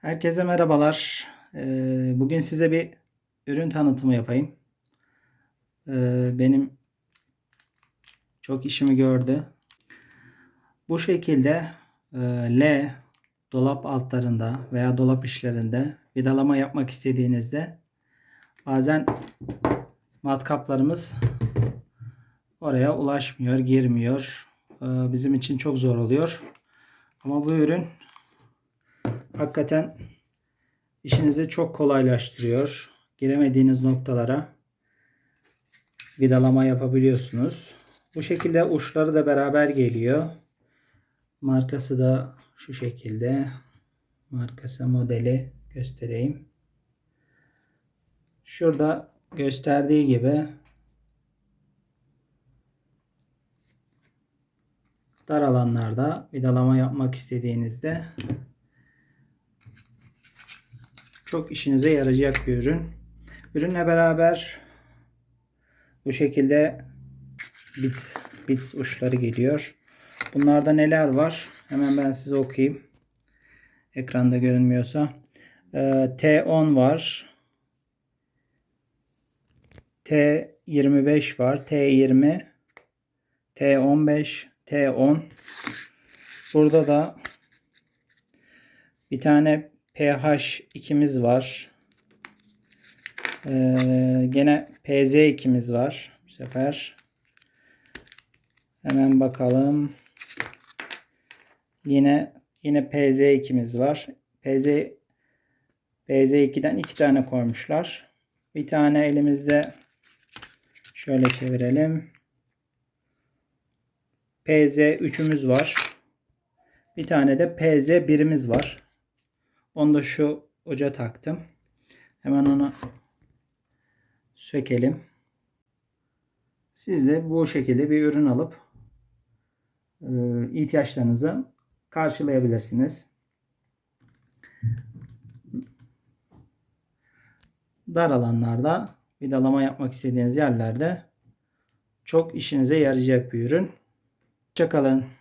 Herkese merhabalar. Ee, Bugün size bir ürün tanıtımı yapayım. Ee, Benim çok işimi gördü. Bu şekilde e, L dolap altlarında veya dolap işlerinde vidalama yapmak istediğinizde bazen matkaplarımız oraya ulaşmıyor, girmiyor. Ee, Bizim için çok zor oluyor. Ama bu ürün hakikaten işinizi çok kolaylaştırıyor. Giremediğiniz noktalara vidalama yapabiliyorsunuz. Bu şekilde uçları da beraber geliyor. Markası da şu şekilde. Markası modeli göstereyim. Şurada gösterdiği gibi dar alanlarda vidalama yapmak istediğinizde çok işinize yarayacak bir ürün. Ürünle beraber bu şekilde bit, bit uçları geliyor. Bunlarda neler var? Hemen ben size okuyayım. Ekranda görünmüyorsa. Ee, T10 var. T25 var. T20 T15 T10 Burada da bir tane PH2'miz var. Ee, gene PZ2'miz var. Bu sefer hemen bakalım. Yine yine PZ2'miz var. PZ PZ2'den iki tane koymuşlar. Bir tane elimizde şöyle çevirelim. PZ3'ümüz var. Bir tane de PZ1'imiz var. Onu da şu uca taktım. Hemen onu sökelim. Siz de bu şekilde bir ürün alıp e, ihtiyaçlarınızı karşılayabilirsiniz. Dar alanlarda vidalama yapmak istediğiniz yerlerde çok işinize yarayacak bir ürün. Hoşçakalın.